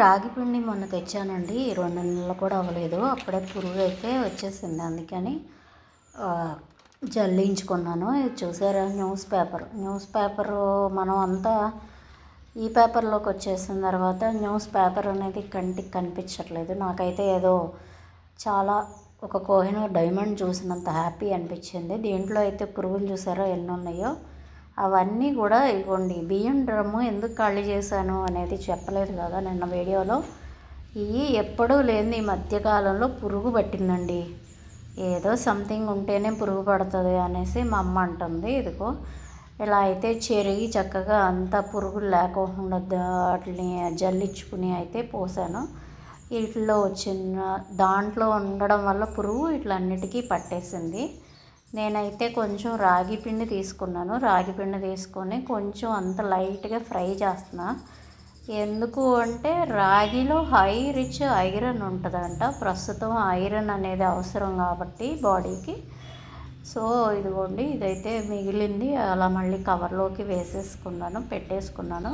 రాగి పిండి మొన్న తెచ్చానండి. రెండు నెలలు కూడా అవ్వలేదు. అప్పుడే పురుగు అయితే వచ్చేసింది. అందుకని జల్లించుకున్నాను. ఇది చూసారా? News paper. న్యూస్ పేపరు మనం అంతా ఈ పేపర్లోకి వచ్చేసిన తర్వాత న్యూస్ పేపర్ అనేది కంటికి కనిపించట్లేదు. నాకైతే ఏదో చాలా ఒక కోహినూర్ డైమండ్ చూసినంత హ్యాపీ అనిపించింది. దీంట్లో అయితే పురుగులు చూసారో? ఎన్ని ఉన్నాయో? అవన్నీ కూడా ఇవ్వండి. బియ్యం డ్రమ్ము ఎందుకు ఖాళీ చేశాను అనేది చెప్పలేదు కదా నిన్న వీడియోలో. ఇవి ఎప్పుడూ లేని ఈ మధ్యకాలంలో పురుగు పట్టిందండి. ఏదో సంథింగ్ ఉంటేనే పురుగు పడుతుంది అనేసి మా అమ్మ అంటుంది. ఇదిగో ఇలా అయితే చెరిగి చక్కగా అంతా పురుగులు లేకుండా వాటిని జల్లించుకుని అయితే పోసాను. వీటిలో వచ్చిన దాంట్లో ఉండడం వల్ల పురుగు ఇట్లన్నిటికీ పట్టేసింది. నేనైతే కొంచెం రాగి పిండి తీసుకున్నాను. రాగి పిండి తీసుకొని కొంచెం అంత లైట్గా ఫ్రై చేస్తున్నా. ఎందుకు అంటే రాగిలో హై రిచ్ ఐరన్ ఉంటుందంట. ప్రస్తుతం ఐరన్ అనేది అవసరం కాబట్టి బాడీకి. సో ఇదిగోండి ఇదైతే మిగిలింది. అలా మళ్ళీ కవర్లోకి వేసేసుకున్నాను పెట్టేసుకున్నాను.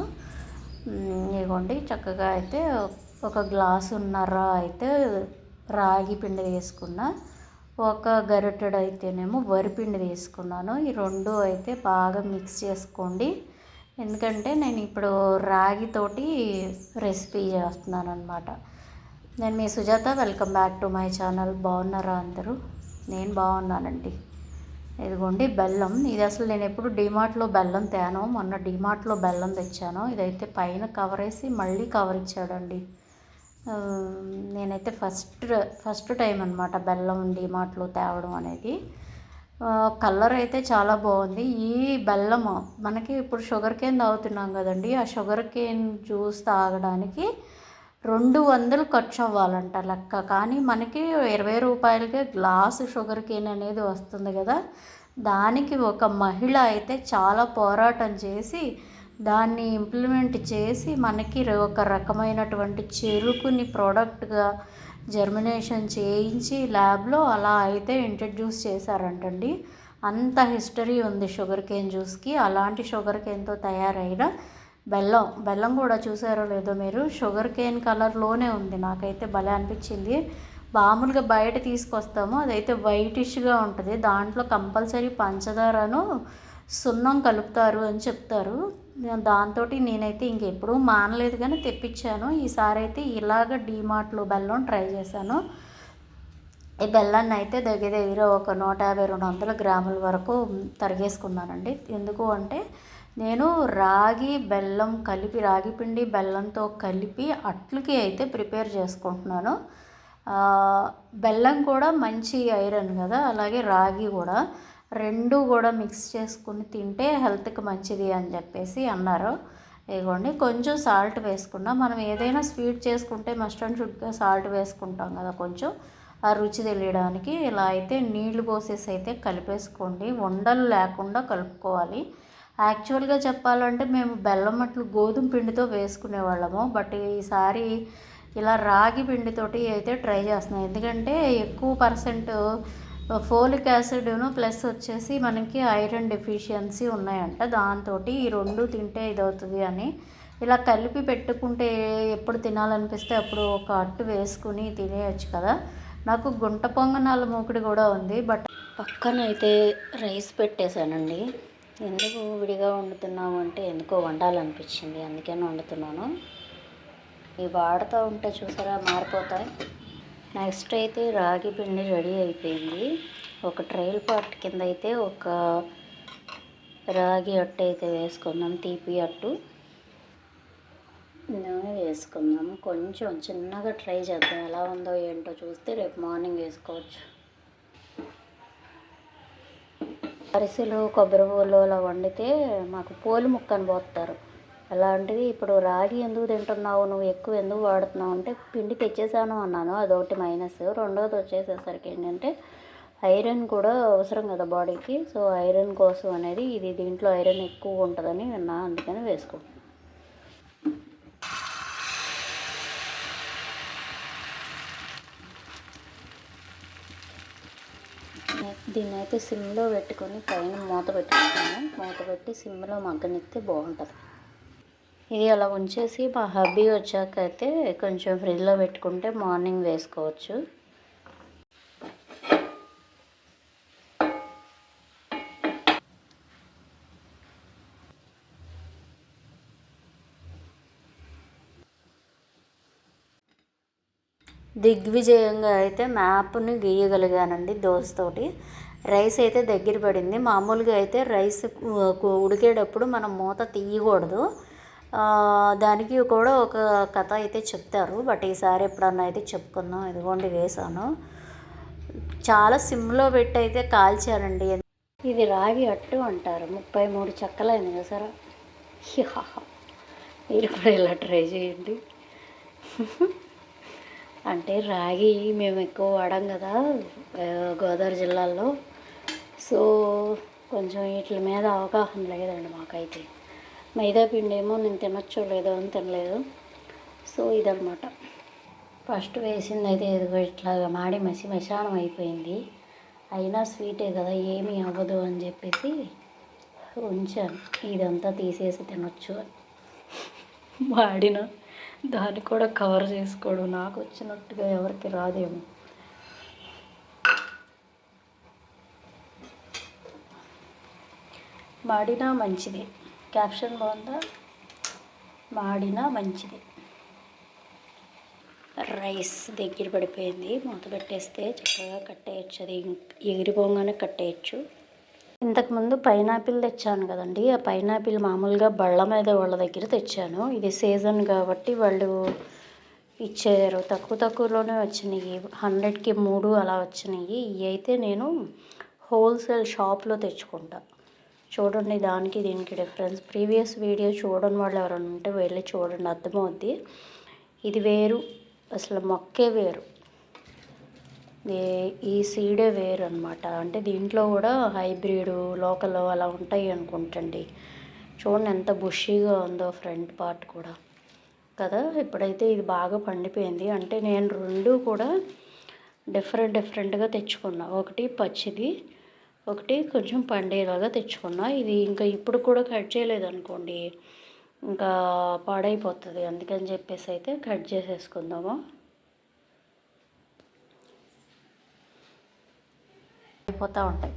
ఇదిగోండి చక్కగా అయితే ఒక గ్లాసున్నర అయితే రాగి పిండి వేసుకున్నా. ఒక గరిటెడు అయితేనేమో వరిపిండి తీసుకున్నాను. ఈ రెండు అయితే బాగా మిక్స్ చేసుకోండి. ఎందుకంటే నేను ఇప్పుడు రాగితోటి రెసిపీ చేస్తున్నాను అనమాట నేను మీ Sujatha welcome back to my channel బాగున్నారా అందరూ? నేను బాగున్నానండి. ఇదిగోండి బెల్లం. ఇది అసలు నేను ఎప్పుడు డిమార్ట్లో బెల్లం తేను. మొన్న డిమార్ట్లో బెల్లం తెచ్చాను. ఇదైతే పైన కవర్ వేసి మళ్ళీ కవర్ ఇచ్చాడండి. నేనైతే ఫస్ట్ ఫస్ట్ టైం అనమాట బెల్లం డిమార్ట్లో తేవడం అనేది. కలర్ అయితే చాలా బాగుంది. ఈ బెల్లం మనకి ఇప్పుడు షుగర్ కేన్ తాగుతున్నాం కదండి ఆ షుగర్ కేన్ జ్యూస్ తాగడానికి రెండు వందలు ఖర్చు అవ్వాలంట లెక్క. కానీ మనకి ఇరవై రూపాయలకే గ్లాసు షుగర్ కేన్ అనేది వస్తుంది కదా. దానికి ఒక మహిళ అయితే చాలా పోరాటం చేసి దాన్ని ఇంప్లిమెంట్ చేసి మనకి ఒక రకమైనటువంటి చెరుకుని ప్రోడక్ట్గా జర్మినేషన్ చేయించి ల్యాబ్లో అలా అయితే ఇంట్రడ్యూస్ చేశారంటండి. అంత హిస్టరీ ఉంది షుగర్ కేన్ జ్యూస్కి అలాంటి షుగర్ కేన్తో తయారైన బెల్లం. బెల్లం కూడా చూసారో లేదో మీరు? షుగర్ కేన్ కలర్లోనే ఉంది. నాకైతే భలే అనిపించింది. మామూలుగా బయట తీసుకొస్తాము. అదైతే వైటిష్గా ఉంటుంది. దాంట్లో కంపల్సరీ పంచదారను సున్నం కలుపుతారు అని చెప్తారు. దాంతో నేనైతే ఇంకెప్పుడు మానలేదు కానీ తెప్పించాను. ఈసారి అయితే ఇలాగ డీమార్ట్లో బెల్లం ట్రై చేశాను. ఈ బెల్లాన్ని అయితే దగ్గర దగ్గర ఒక నూట యాభై రెండు వందల గ్రాముల వరకు తరిగేసుకున్నానండి. ఎందుకు అంటే నేను రాగి బెల్లం కలిపి రాగి పిండి బెల్లంతో కలిపి అట్లకి అయితే ప్రిపేర్ చేసుకుంటున్నాను. బెల్లం కూడా మంచి ఐరన్ కదా అలాగే రాగి కూడా. రెండు కూడా మిక్స్ చేసుకుని తింటే హెల్త్కి మంచిది అని చెప్పేసి అన్నారు. ఇదిగోండి కొంచెం సాల్ట్ వేసుకున్నా మనం ఏదైనా స్వీట్ చేసుకుంటే మస్ట్ అండ్ షుడ్గా సాల్ట్ వేసుకుంటాం కదా కొంచెం ఆ రుచి తెలియడానికి ఇలా అయితే నీళ్ళు పోసేసి అయితే కలిపేసుకోండి. ఉండలు లేకుండా కలుపుకోవాలి. యాక్చువల్గా చెప్పాలంటే మేము బెల్లం అట్లు గోధుమ పిండితో వేసుకునే వాళ్ళము బట్ ఈసారి ఇలా రాగి పిండితోటి అయితే ట్రై చేస్తున్నాం. ఎందుకంటే ఎక్కువ పర్సెంట్ ఫోలిక్ యాసిడ్ను ప్లస్ వచ్చేసి మనకి ఐరన్ డెఫిషియన్సీ ఉన్నాయంట. దాంతో ఈ రెండు తింటే ఇది అవుతుంది అని. ఇలా కలిపి పెట్టుకుంటే ఎప్పుడు తినాలనిపిస్తే అప్పుడు ఒక అట్టు వేసుకుని తినేయచ్చు కదా. నాకు గుంట పొంగనాల మూకుడు కూడా ఉంది బట్ పక్కన అయితే రైస్ పెట్టేశానండి. ఎందుకు విడిగా వండుతున్నాము అంటే ఎందుకో వండాలనిపించింది అందుకని వండుతున్నాను. ఇవి వాడుతూ ఉంటే చూసారా మారిపోతాయి. నెక్స్ట్ అయితే రాగి పిండి రెడీ అయిపోయింది. ఒక ట్రైల్ పార్ట్ కింద అయితే ఒక రాగి అట్టు అయితే వేసుకుందాం తీపి అట్టు. నూనె వేసుకుందాం. కొంచెం చిన్నగా ట్రై చేద్దాం ఎలా ఉందో ఏంటో చూస్తే రేపు మార్నింగ్ వేసుకోవచ్చు. అరిసెలు కొబ్బరి పూలు అలా వండితే మాకు పోలు ముక్కని పోస్తారు. అలాంటిది ఇప్పుడు రాగి ఎందుకు తింటున్నావు? నువ్వు ఎక్కువ ఎందుకు వాడుతున్నావు? అంటే పిండి తెచ్చేసాను అన్నాను. అదొకటి మైనస్ రెండోది వచ్చేసేసరికి ఏంటంటే ఐరన్ కూడా అవసరం కదా బాడీకి సో ఐరన్ కోసం అనేది ఇది దీంట్లో ఐరన్ ఎక్కువ ఉంటుందని విన్నా అందుకని వేసుకుంటాను దీన్ని అయితే సిమ్లో పెట్టుకొని పైన మూత పెట్టుకుంటాను మూత పెట్టి సిమ్లో మగ్గనిస్తే బాగుంటుంది. ఇది అలా ఉంచేసి మా హబ్బీ వచ్చాక అయితే కొంచెం ఫ్రిడ్జ్లో పెట్టుకుంటే మార్నింగ్ వేసుకోవచ్చు. దిగ్విజయంగా అయితే మ్యాప్ని గీయగలిగానండి దోస్తోటి రైస్ అయితే దగ్గర పడింది. మామూలుగా అయితే రైస్ ఉడికేటప్పుడు మనం మూత తీయకూడదు. దానికి కూడా ఒక కథ అయితే చెప్తారు. బట్ ఈసారి ఎప్పుడన్నా అయితే చెప్పుకుందాం. ఇదిగోండి వేసాను చాలా సిమ్లో పెట్టి అయితే కాల్చారండి. ఇది రాగి అట్టు అంటారు. ముప్పై మూడు చెక్కలైంది కదా సార్? మీరు కూడా ఇలా ట్రై చేయండి. అంటే రాగి మేము ఎక్కువ వాడాం కదా గోదావరి జిల్లాలో సో కొంచెం వీటి మీద అవగాహన లేదండి మాకైతే. మైదా పిండి ఏమో నేను తినచ్చో లేదో అని తినలేదు. సో ఇదనమాట ఫస్ట్ వేసింది అయితే ఇదిగో ఇట్లాగా మాడి మసి మశానం అయిపోయింది. అయినా స్వీటే కదా ఏమీ అవ్వదు అని చెప్పేసి ఉంచాను. ఇదంతా తీసేసి తినొచ్చు అని. వాడిన దాన్ని కూడా కవర్ చేసుకోడు. నాకు వచ్చినట్టుగా ఎవరికి రాదేమో. వాడినా మంచిదే. క్యాప్షన్ బాగుందా? మాడినా మంచిది. రైస్ దగ్గర పడిపోయింది. మూత పెట్టేస్తే చక్కగా కట్టేయచ్చు అది ఎగిరిపోగానే కట్టేయచ్చు ఇంతకుముందు పైనాపిల్ తెచ్చాను కదండి. ఆ పైనాపిల్ మామూలుగా బళ్ళ మీద వాళ్ళ దగ్గర తెచ్చాను. ఇది సీజన్ కాబట్టి వాళ్ళు ఇచ్చారు. తక్కువ తక్కువలోనే వచ్చినాయి. హండ్రెడ్కి మూడు అలా వచ్చినాయి. ఇవి అయితే నేను హోల్సేల్ షాప్లో తెచ్చుకుంటా. చూడండి దానికి దీనికి డిఫరెన్స్. ప్రీవియస్ వీడియో చూడని వాళ్ళు ఎవరైనా ఉంటే వెళ్ళి చూడండి అర్థమవుద్ది. ఇది వేరు అసలు మొక్కే వేరు. ఈ సీడే వేరు అనమాట అంటే దీంట్లో కూడా హైబ్రిడ్ లోకల్ అలా ఉంటాయి అనుకుంటండి. చూడండి ఎంత బుషీగా ఉందో ఫ్రంట్ పార్ట్ కూడా. కదా ఇప్పుడైతే ఇది బాగా పండిపోయింది. అంటే నేను రెండు కూడా డిఫరెంట్ డిఫరెంట్గా తెచ్చుకున్నా. ఒకటి పచ్చిది ఒకటి కొంచెం పండేలాగా తెచ్చుకున్నా. ఇది ఇంకా ఇప్పుడు కూడా కట్ చేయలేదనుకోండి ఇంకా పాడైపోతుంది. అందుకని చెప్పేసి అయితే కట్ చేసేసుకుందాము. అయిపోతూ ఉంటాయి.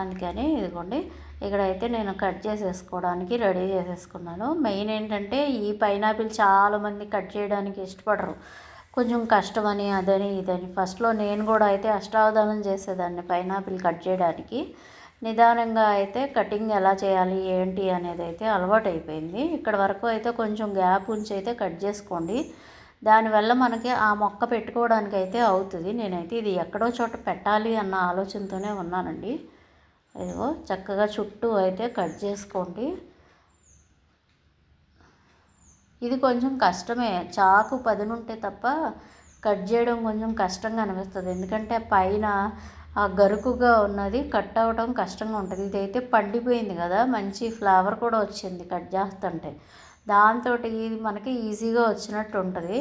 అందుకని ఇదిగోండి ఇక్కడైతే నేను కట్ చేసేసుకోవడానికి రెడీ చేసేసుకున్నాను. మెయిన్ ఏంటంటే ఈ పైనాపిల్ చాలామంది కట్ చేయడానికి ఇష్టపడరు. కొంచెం కష్టమని అదని ఇదని. ఫస్ట్లో నేను కూడా అయితే అష్టావధానం చేసేదాన్ని పైనాపిల్ కట్ చేయడానికి. నిదానంగా అయితే కటింగ్ ఎలా చేయాలి ఏంటి అనేది అయితే అలవాటు అయిపోయింది ఇక్కడ వరకు అయితే కొంచెం గ్యాప్ ఉంచి అయితే కట్ చేసుకోండి. దానివల్ల మనకి ఆ మొక్క పెట్టుకోవడానికి అయితే అవుతుంది. నేనైతే ఇది ఎక్కడో చోట పెట్టాలి అన్న ఆలోచనతోనే ఉన్నానండి. ఇదిగో చక్కగా చుట్టూ అయితే కట్ చేసుకోండి. ఇది కొంచెం కష్టమే. చాకు పదునుంటే తప్ప కట్ చేయడం కొంచెం కష్టంగా అనిపిస్తుంది. ఎందుకంటే పైన ఆ గరుకుగా ఉన్నది కట్ అవ్వడం కష్టంగా ఉంటుంది. ఇదైతే పండిపోయింది కదా మంచి ఫ్లేవర్ కూడా వచ్చింది కట్ చేస్తుంటే. దాంతో ఇది మనకి ఈజీగా వచ్చినట్టు ఉంటుంది.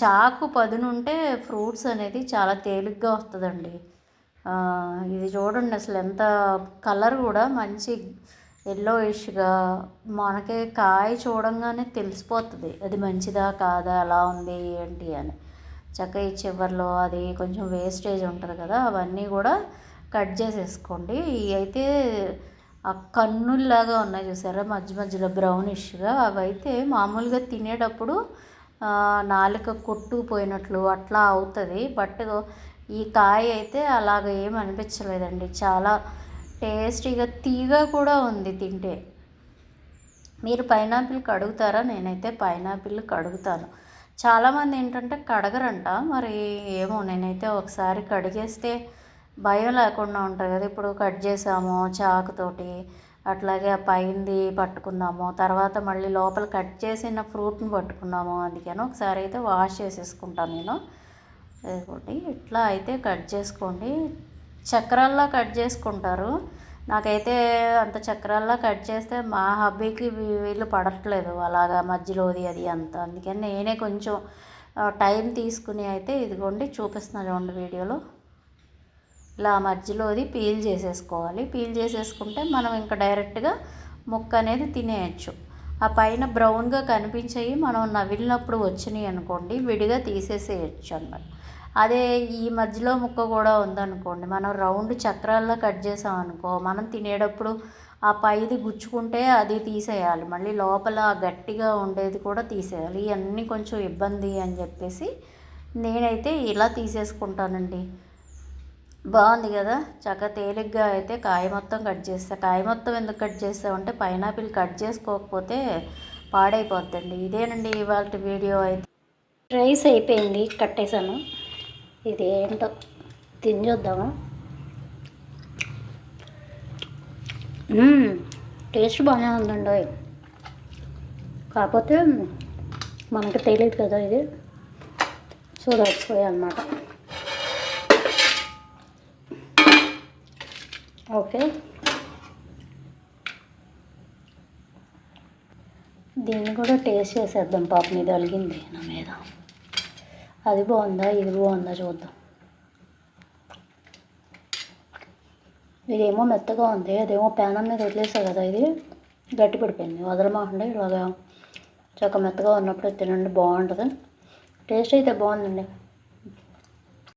చాకు పదునుంటే ఫ్రూట్స్ అనేది చాలా తేలిగ్గా వస్తుందండి. ఇది చూడండి అసలు ఎంత కలర్ కూడా మంచి ఎల్లోయిష్గా మనకి కాయ చూడంగానే తెలిసిపోతుంది. అది మంచిదా కాదా ఎలా ఉంది ఏంటి అని. చక్క ఈ చివరిలో అది కొంచెం వేస్టేజ్ ఉంటుంది కదా అవన్నీ కూడా కట్ చేసేసుకోండి. ఇవి అయితే ఆ కన్నుల్లాగా ఉన్నాయి చూసారా మధ్య మధ్యలో బ్రౌనిష్గా అవైతే మామూలుగా తినేటప్పుడు నాలుక కొట్టుకుపోయినట్లు అట్లా అవుతుంది. బట్ ఈ కాయ అయితే అలాగ ఏం అనిపించలేదండి. చాలా టేస్టీగా తీగ కూడా ఉంది తింటే. మీరు పైనాపిల్ కడుగుతారా? నేనైతే పైనాపిల్ కడుగుతాను. చాలామంది ఏంటంటే కడగరంట. మరి ఏమో నేనైతే ఒకసారి కడిగేస్తే భయం లేకుండా ఉంటుంది కదా. ఇప్పుడు కట్ చేసాము చాకుతోటి అట్లాగే ఆ పైంది పట్టుకున్నాము తర్వాత మళ్ళీ లోపల కట్ చేసిన ఫ్రూట్ని పట్టుకున్నాము అందుకని ఒకసారి అయితే వాష్ చేసేసుకుంటాను నేను. ఇట్లా అయితే కట్ చేసుకోండి. చక్రాల్లా కట్ చేసుకుంటారు. నాకైతే అంత చక్రాల్లా కట్ చేస్తే మా హబ్బీకి వీళ్ళు పడట్లేదు అలాగా మధ్యలోది అది అంత. అందుకని నేనే కొంచెం టైం తీసుకుని అయితే ఇదిగోండి చూపిస్తున్నాను చూడండి వీడియోలో. ఇలా మధ్యలోది పీల్ చేసేసుకోవాలి. పీల్ చేసేసుకుంటే మనం ఇంకా డైరెక్ట్గా ముక్క అనేది తినేయచ్చు. ఆ పైన బ్రౌన్గా కనిపించాయి మనం నవిలినప్పుడు వచ్చినాయి అనుకోండి విడిగా తీసేసేయచ్చు అన్నమాట. అదే ఈ మధ్యలో ముక్క కూడా ఉందనుకోండి. మనం రౌండ్ చక్రాల్లో కట్ చేసాం అనుకో మనం తినేటప్పుడు ఆ పైది గుచ్చుకుంటే అది తీసేయాలి. మళ్ళీ లోపల గట్టిగా ఉండేది కూడా తీసేయాలి. ఇవన్నీ కొంచెం ఇబ్బంది అని చెప్పేసి నేనైతే ఇలా తీసేసుకుంటానండి. బాగుంది కదా? చక్కగా తేలిగ్గా అయితే కాయ మొత్తం కట్ చేస్తా. కాయ మొత్తం ఎందుకు కట్ చేస్తామంటే పైనాపిల్ కట్ చేసుకోకపోతే పాడైపోద్దండి. ఇదేనండి ఇవాళ వీడియో అయితే. రైస్ అయిపోయింది. కట్టేశాను. ఇది ఏంటో తిని చూద్దాము టేస్ట్ బాగానే ఉందండి. కాకపోతే మనకి తెలియదు కదా ఇది. సో దట్స్ వై అనమాట ఓకే. దీన్ని కూడా టేస్ట్ చేసేద్దాం పాపం ఇది అలిగింది నా మీద. అది బాగుందా? ఇది బాగుందా? చూద్దాం. ఇదేమో మెత్తగా ఉంది. అదేమో ప్యానం మీద వదిలేసా కదా ఇది. గట్టి పడిపోయింది. వదలమాకుండా. ఇలాగా చక్క మెత్తగా ఉన్నప్పుడు తినండి. బాగుంటుంది. టేస్ట్ అయితే బాగుందండి.